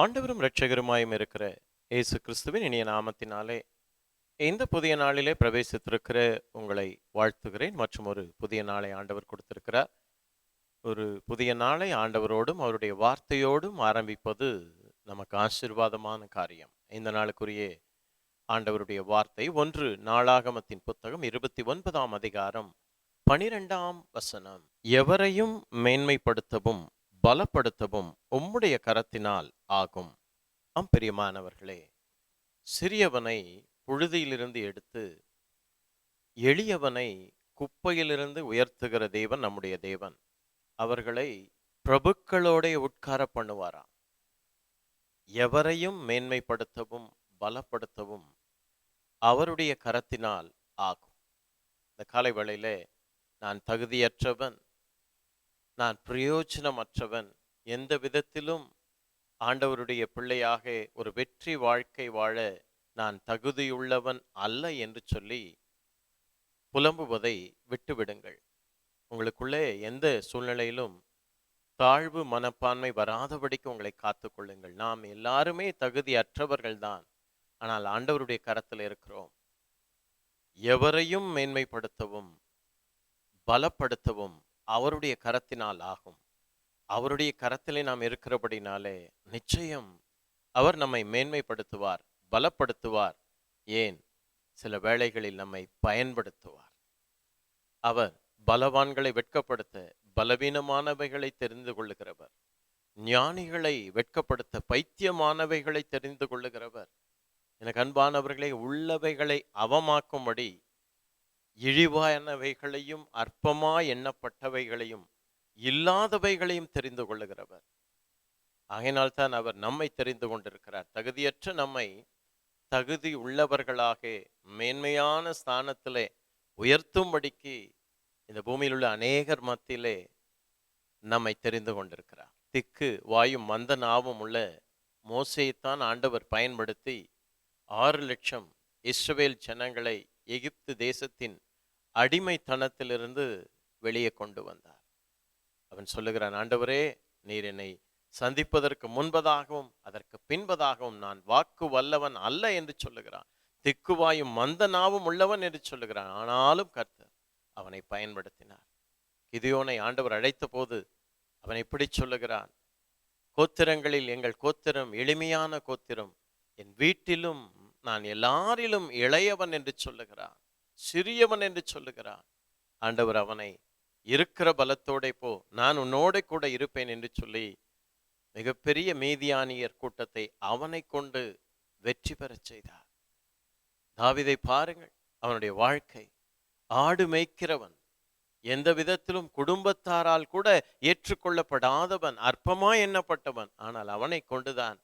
ஆண்டவரும் இரட்சகருமாயும் இருக்கிற இயேசு கிறிஸ்துவின் இனிய நாமத்தினாலே இந்த புதிய நாளிலே பிரவேசித்திருக்கிற உங்களை வாழ்த்துகிறேன். மற்றும் ஒரு புதிய நாளை ஆண்டவர் கொடுத்திருக்கிறார். ஒரு புதிய நாளை ஆண்டவரோடும் அவருடைய வார்த்தையோடும் ஆரம்பிப்பது நமக்கு ஆசீர்வாதமான காரியம். இந்த நாளுக்குரிய ஆண்டவருடைய வார்த்தை ஒன்று நாளாகமத்தின் புத்தகம் இருபத்தி ஒன்பதாம் அதிகாரம் பனிரெண்டாம் வசனம். எவரையும் மேன்மைப்படுத்தவும் பலப்படுத்தவும் உம்முடைய கரத்தினால் ஆகும். ஆம் பிரியமானவர்களே சிறியவனை புழுதியிலிருந்து எடுத்து எளியவனை குப்பையிலிருந்து உயர்த்துகிற தேவன் நம்முடைய தேவன். அவர்களை பிரபுக்களோடே உட்கார பண்ணுவாராம். எவரையும் மேன்மைப்படுத்தவும் பலப்படுத்தவும் அவருடைய கரத்தினால் ஆகும். இந்த காலை வேளையிலே நான் தகுதியற்றவன் நான் பிரயோஜனமற்றவன். எந்த விதத்திலும் ஆண்டவருடைய பிள்ளையாக ஒரு வெற்றி வாழ்க்கை வாழ நான் தகுதியுள்ளவன் அல்ல என்று சொல்லி புலம்புவதை விட்டுவிடுங்கள். உங்களுக்குள்ளே எந்த சூழ்நிலையிலும் தாழ்வு மனப்பான்மை வராதபடிக்கு உங்களை காத்துக்கொள்ளுங்கள் நாம் எல்லாருமே தகுதியற்றவர்கள்தான். ஆனால் ஆண்டவருடைய கரத்தில் இருக்கிறோம். எவரையும் மேன்மைப்படுத்தவும் பலப்படுத்தவும் அவருடைய கரத்தினால் ஆகும். அவருடைய கரத்திலே நாம் இருக்கிறபடினாலே நிச்சயம் அவர் நம்மை மேன்மைப்படுத்துவார் பலப்படுத்துவார். ஏன்? சில வேளைகளில் நம்மை பயன்படுத்துவார். அவர் பலவான்களை வெட்கப்படுத்த பலவீனமானவைகளை தெரிந்து கொள்ளுகிறவர். ஞானிகளை வெட்கப்படுத்த பைத்தியமானவைகளை தெரிந்து கொள்ளுகிறவர். எனக்கு அன்பானவர்களை உள்ளவைகளை அவமாக்கும்படி இழிவானவைகளையும் அற்பமா எண்ணப்பட்டவைகளையும் இல்லாதவைகளையும் தெரிந்து கொள்ளுகிறவர். ஆகையினால்தான் அவர் நம்மை தெரிந்து கொண்டிருக்கிறார். தகுதியற்ற நம்மை தகுதி உள்ளவர்களாக மேன்மையான ஸ்தானத்திலே உயர்த்தும்படிக்கு இந்த பூமியில் உள்ள அநேகர் மத்தியிலே நம்மை தெரிந்து கொண்டிருக்கிறார். திக்கு வாயும் மந்த நாவும் உள்ள மோசையைத்தான் ஆண்டவர் பயன்படுத்தி ஆறு லட்சம் இஸ்ரவேல் ஜனங்களை எகிப்து தேசத்தின் அடிமைத்தனத்திலிருந்து வெளியே கொண்டு வந்தார். அவன் சொல்லுகிறான் ஆண்டவரே நீர் என்னை சந்திப்பதற்கு முன்பதாகவும் அதற்கு பின்பதாகவும் நான் வாக்கு வல்லவன் அல்ல என்று சொல்லுகிறான். திக்குவாயும் மந்தனாவும் உள்ளவன் என்று சொல்லுகிறான். ஆனாலும் கர்த்தர் அவனை பயன்படுத்தினார். கிதியோனை ஆண்டவர் அழைத்த போது அவன் இப்படி சொல்லுகிறான் கோத்திரங்களில் எங்கள் கோத்திரம் எளிமையான கோத்திரம். என் வீட்டிலும் நான் எல்லாரிலும் இளையவன் என்று சொல்லுகிறான் சிறியவன் என்று சொல்லுகிறான். ஆண்டவர் அவனை இருக்கிற பலத்தோட போ நான் உன்னோட கூட இருப்பேன் என்று சொல்லி மிகப்பெரிய மீதியானியர் கூட்டத்தை அவனை கொண்டு வெற்றி பெறச் செய்தார். தாவிதை பாருங்கள் அவனுடைய வாழ்க்கை. ஆடு மேய்க்கிறவன் எந்த விதத்திலும் குடும்பத்தாரால் கூட ஏற்றுக்கொள்ளப்படாதவன் அற்பமா எண்ணப்பட்டவன். ஆனால் அவனை கொண்டுதான்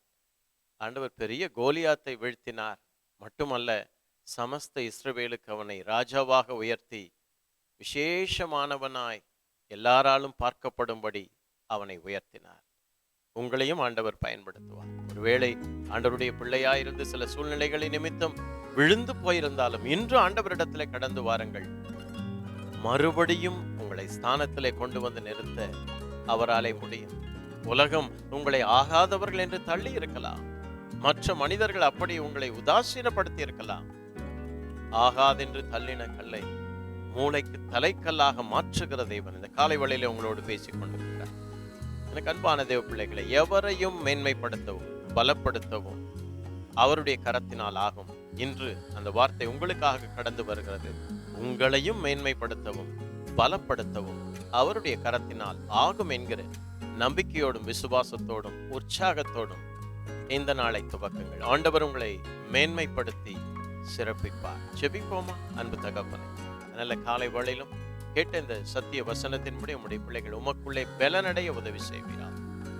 ஆண்டவர் பெரிய கோலியாத்தை வீழ்த்தினார். மட்டுமல்ல சமஸ்த இஸ்ரவேலுக்கு அவனை ராஜாவாக உயர்த்தி விசேஷமானவனாய் எல்லாராலும் பார்க்கப்படும்படி அவனை உயர்த்தினார். உங்களையும் ஆண்டவர் பயன்படுத்துவார். ஒருவேளை ஆண்டவருடைய பிள்ளையாயிருந்து சில சூழ்நிலைகளின் நிமித்தம் விழுந்து போயிருந்தாலும் இன்று ஆண்டவரிடத்திலே கடந்து வாருங்கள். மறுபடியும் உங்களை ஸ்தானத்திலே கொண்டு வந்து நிறுத்த அவராலே முடியும். உலகம் உங்களை ஆகாதவர்கள் என்று தள்ளி இருக்கலாம். மற்ற மனிதர்கள் அப்படி உங்களை உதாசீனப்படுத்தி இருக்கலாம் ஆகாதென்று தள்ளின கல்லை மூளைக்கு தலைக்கல்லாக மாற்றுகிற தேவன். இந்த காலை வழியில உங்களோடு பேசிக் கொண்டிருக்கிறார் எனக்கு அன்பான தேவ பிள்ளைகளை எவரையும் மேன்மைப்படுத்தவும் பலப்படுத்தவும் அவருடைய கரத்தினால் ஆகும். இன்று அந்த வார்த்தை உங்களுக்காக கடந்து வருகிறது. உங்களையும் மேன்மைப்படுத்தவும் பலப்படுத்தவும் அவருடைய கரத்தினால் ஆகும் என்கிற நம்பிக்கையோடும் விசுவாசத்தோடும் உற்சாகத்தோடும் இந்த நாளை துவக்குங்கள். ஆண்டவர் உங்களை மேன்மைப்படுத்தி சிறப்பிப்பார். செபிப்போமா அன்பு தகப்பனே நல்ல காலை வழியிலும் கேட்ட இந்த சத்திய வசனத்தின்படி உங்களுடைய பிள்ளைகள் உமக்குள்ளே பலனடைய உதவி செய்வீரா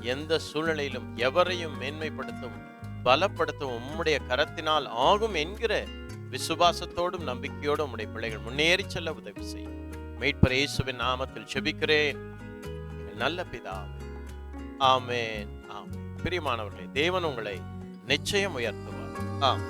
எந்த சூழ்நிலையிலும் எவரையும் மேன்மைப்படுத்தவும் பலப்படுத்தவும் உம்முடைய கரத்தினால் ஆகும் என்கிற விசுவாசத்தோடும் நம்பிக்கையோடும் உம்முடைய பிள்ளைகள் முன்னேறி செல்ல உதவி செய்யும். மீட்பர் இயேசுவின் நாமத்தில் செபிக்கிறேன் நல்ல பிதா ஆமேன். ஆமேன். பிரியமானவர்களே தேவன் உங்களை நிச்சயம் உயர்த்துவார். ஆம்